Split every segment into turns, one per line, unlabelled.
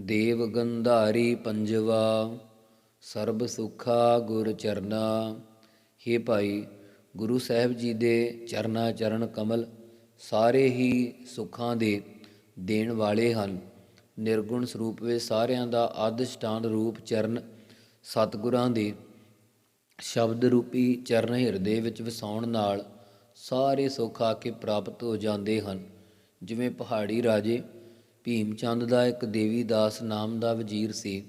ਦੇਵ ਗੰਧਾਰੀ ਪੰਜਵਾ, ਸਰਬ ਸੁਖਾ ਗੁਰ ਚਰਨਾ। ਹੇ ਭਾਈ, ਗੁਰੂ ਸਾਹਿਬ ਜੀ ਦੇ ਚਰਨਾ ਚਰਨ ਕਮਲ ਸਾਰੇ ਹੀ ਸੁੱਖਾਂ ਦੇ ਦੇਣ ਵਾਲੇ ਹਨ। ਨਿਰਗੁਣ ਸਰੂਪ ਵਿੱਚ ਸਾਰਿਆਂ ਦਾ ਆਦਿਸ਼ਟਾਨ ਰੂਪ ਚਰਨ ਸਤਿਗੁਰਾਂ ਦੇ ਸ਼ਬਦ ਰੂਪੀ ਚਰਨ ਹਿਰਦੇ ਵਿੱਚ ਵਸਾਉਣ ਨਾਲ ਸਾਰੇ ਸੁੱਖ ਆ ਕੇ ਪ੍ਰਾਪਤ ਹੋ ਜਾਂਦੇ ਹਨ। ਜਿਵੇਂ ਪਹਾੜੀ ਰਾਜੇ ਭੀਮ ਚੰਦ ਦਾ ਇੱਕ ਦੇਵੀ ਦਾਸ ਨਾਮ ਦਾ ਵਜ਼ੀਰ ਸੀ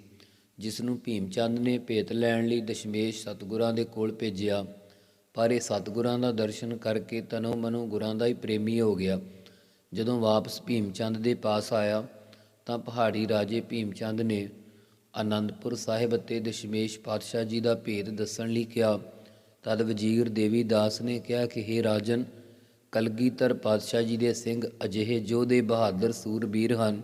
ਜਿਸ ਨੂੰ ਭੀਮ ਚੰਦ ਨੇ ਭੇਤ ਲੈਣ ਲਈ ਦਸ਼ਮੇਸ਼ ਸਤਿਗੁਰਾਂ ਦੇ ਕੋਲ ਭੇਜਿਆ। ਪਰ ਇਹ ਸਤਿਗੁਰਾਂ ਦਾ ਦਰਸ਼ਨ ਕਰਕੇ ਤਨੋ ਮਨੋ ਗੁਰਾਂ ਦਾ ਹੀ ਪ੍ਰੇਮੀ ਹੋ ਗਿਆ। ਜਦੋਂ ਵਾਪਸ ਭੀਮ ਚੰਦ ਦੇ ਪਾਸ ਆਇਆ, ਤਾਂ ਪਹਾੜੀ ਰਾਜੇ ਭੀਮ ਚੰਦ ਨੇ ਆਨੰਦਪੁਰ ਸਾਹਿਬ ਅਤੇ ਦਸ਼ਮੇਸ਼ ਪਾਤਸ਼ਾਹ ਜੀ ਦਾ ਭੇਦ ਦੱਸਣ ਲਈ ਕਿਹਾ। ਤਦ ਵਜ਼ੀਰ ਦੇਵੀ ਦਾਸ ਨੇ ਕਿਹਾ ਕਿ हे ਰਾਜਨ ਕਲਗੀਧਰ ਪਾਤਸ਼ਾਹ ਜੀ ਦੇ ਸਿੰਘ ਅਜਿਹੇ ਯੋਧੇ ਬਹਾਦਰ ਸੂਰਬੀਰ ਹਨ,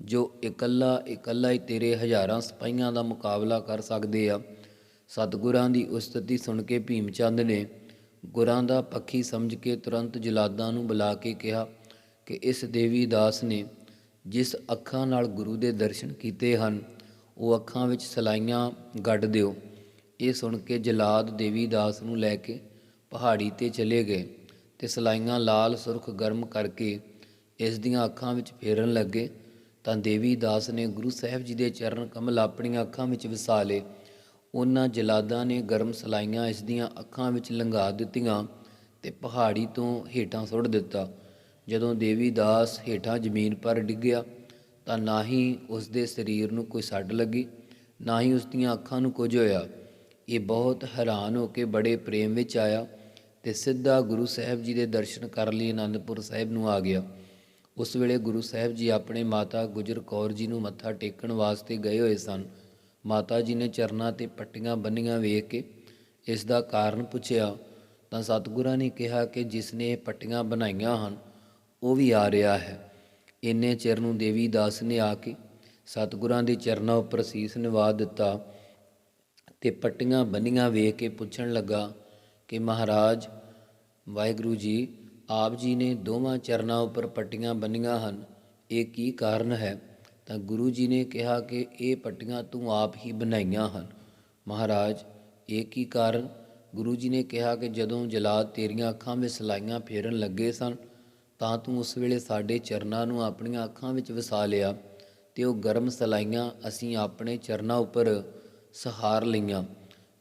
ਜੋ ਇਕੱਲਾ ਇਕੱਲਾ ਹੀ ਤੇਰੇ ਹਜ਼ਾਰਾਂ ਸਿਪਾਹੀਆਂ ਦਾ ਮੁਕਾਬਲਾ ਕਰ ਸਕਦੇ ਆ। ਸਤਿਗੁਰਾਂ ਦੀ ਉਸਤਤੀ ਸੁਣ ਕੇ ਭੀਮ ਚੰਦ ਨੇ ਗੁਰਾਂ ਦਾ ਪੱਖੀ ਸਮਝ ਕੇ ਤੁਰੰਤ ਜਲਾਦਾਂ ਨੂੰ ਬੁਲਾ ਕੇ ਕਿਹਾ ਕਿ ਇਸ ਦੇਵੀ ਦਾਸ ਨੇ ਜਿਸ ਅੱਖਾਂ ਨਾਲ ਗੁਰੂ ਦੇ ਦਰਸ਼ਨ ਕੀਤੇ ਹਨ, ਉਹ ਅੱਖਾਂ ਵਿੱਚ ਸਲਾਈਆਂ ਗੱਡ ਦਿਓ। ਇਹ ਸੁਣ ਕੇ ਜਲਾਦ ਦੇਵੀ ਦਾਸ ਨੂੰ ਲੈ ਕੇ ਪਹਾੜੀ ਤੇ ਚਲੇ ਗਏ। ਤੇ ਸਲਾਈਆਂ ਲਾਲ, ਸੁਰਖ, ਗਰਮ ਕਰਕੇ ਇਸ ਦੀਆਂ ਅੱਖਾਂ ਵਿੱਚ ਫੇਰਨ ਲੱਗੇ। ਤਾਂ ਦੇਵੀ ਦਾਸ ਨੇ ਗੁਰੂ ਸਾਹਿਬ ਜੀ ਦੇ ਚਰਨ ਕਮਲ ਆਪਣੀਆਂ ਅੱਖਾਂ ਵਿੱਚ ਵਸਾ ਲਏ। ਉਹਨਾਂ ਜਲਾਦਾਂ ਨੇ ਗਰਮ ਸਲਾਈਆਂ ਇਸ ਦੀਆਂ ਅੱਖਾਂ ਵਿੱਚ ਲੰਘਾ ਦਿੱਤੀਆਂ ਤੇ ਪਹਾੜੀ ਤੋਂ ਹੇਠਾਂ ਸੁੱਟ ਦਿੱਤਾ। ਜਦੋਂ ਦੇਵੀ ਦਾਸ ਹੇਠਾਂ ਜ਼ਮੀਨ ਪਰ ਡਿੱਗਿਆ, ਤਾਂ ਨਾ ਹੀ ਉਸ ਦੇ ਸਰੀਰ ਨੂੰ ਕੋਈ ਸੱਟ ਲੱਗੀ, ਨਾ ਹੀ ਉਸ ਦੀਆਂ ਅੱਖਾਂ ਨੂੰ ਕੁਝ ਹੋਇਆ। ਇਹ ਬਹੁਤ ਹੈਰਾਨ ਹੋ ਕੇ ਬੜੇ ਪ੍ਰੇਮ ਵਿੱਚ ਆਇਆ। ਤੇ ਸਿੱਧਾ ਗੁਰੂ ਸਾਹਿਬ ਜੀ ਦੇ ਦਰਸ਼ਨ ਕਰਨ ਲਈ, ਅਨੰਦਪੁਰ ਸਾਹਿਬ ਨੂੰ ਆ ਗਿਆ। ਉਸ ਵੇਲੇ ਗੁਰੂ ਸਾਹਿਬ ਜੀ ਆਪਣੇ ਮਾਤਾ ਗੁਜਰ ਕੌਰ ਜੀ ਨੂੰ ਮੱਥਾ ਟੇਕਣ ਵਾਸਤੇ ਗਏ ਹੋਏ ਸਨ। ਮਾਤਾ ਜੀ ਨੇ ਚਰਨਾਂ ਤੇ ਪੱਟੀਆਂ ਬੰਨੀਆਂ ਵੇਖ ਕੇ ਇਸ ਦਾ ਕਾਰਨ ਪੁੱਛਿਆ, ਤਾਂ ਸਤਿਗੁਰਾਂ ਨੇ ਕਿਹਾ ਕਿ ਜਿਸ ਨੇ ਇਹ ਪੱਟੀਆਂ ਬਣਾਈਆਂ ਹਨ, ਉਹ ਵੀ ਆ ਰਿਹਾ ਹੈ। ਇੰਨੇ ਚਿਰ ਨੂੰ ਦੇਵੀ ਦਾਸ ਨੇ ਆ ਕੇ ਸਤਿਗੁਰਾਂ ਦੇ ਚਰਨਾਂ ਉੱਪਰ ਸੀਸ ਨਿਵਾ ਦਿੱਤਾ ਤੇ ਪੱਟੀਆਂ ਬੰਨੀਆਂ ਵੇਖ ਕੇ ਪੁੱਛਣ ਲੱਗਾ ਕਿ ਮਹਾਰਾਜ, ਵਾਹਿਗੁਰੂ ਜੀ, ਆਪ ਜੀ ਨੇ ਦੋਵਾਂ ਚਰਨਾਂ ਉੱਪਰ ਪੱਟੀਆਂ ਬੰਨੀਆਂ ਹਨ। ਇਹ ਕੀ ਕਾਰਨ ਹੈ? ਤਾਂ ਗੁਰੂ ਜੀ ਨੇ ਕਿਹਾ ਕਿ ਇਹ ਪੱਟੀਆਂ ਤੂੰ ਆਪ ਹੀ ਬਣਾਈਆਂ ਹਨ। ਮਹਾਰਾਜ, ਇਹ ਕੀ ਕਾਰਨ? ਗੁਰੂ ਜੀ ਨੇ ਕਿਹਾ ਕਿ ਜਦੋਂ ਜਲਾਦ ਤੇਰੀਆਂ ਅੱਖਾਂ ਵਿੱਚ ਸਲਾਈਆਂ ਫੇਰਨ ਲੱਗੇ ਸਨ, ਤਾਂ ਤੂੰ ਉਸ ਵੇਲੇ ਸਾਡੇ ਚਰਨਾਂ ਨੂੰ ਆਪਣੀਆਂ ਅੱਖਾਂ ਵਿੱਚ ਵਸਾ ਲਿਆ ਤੇ ਉਹ ਗਰਮ ਸਲਾਈਆਂ ਅਸੀਂ ਆਪਣੇ ਚਰਨਾਂ ਉੱਪਰ ਸਹਾਰ ਲਈਆਂ।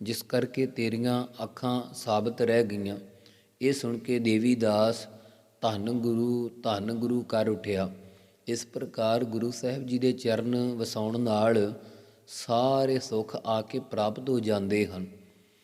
ਜਿਸ ਕਰਕੇ ਤੇਰੀਆਂ ਅੱਖਾਂ ਸਾਬਤ ਰਹਿ ਗਈਆਂ। ਇਹ ਸੁਣ ਕੇ ਦੇਵੀ ਦਾਸ ਧੰਨ ਗੁਰੂ ਧੰਨ ਗੁਰੂ ਕਰ ਉਠਿਆ। ਇਸ ਪ੍ਰਕਾਰ ਗੁਰੂ ਸਾਹਿਬ ਜੀ ਦੇ ਚਰਨ ਵਸਾਉਣ ਨਾਲ ਸਾਰੇ ਸੁੱਖ ਆ ਕੇ ਪ੍ਰਾਪਤ ਹੋ ਜਾਂਦੇ ਹਨ।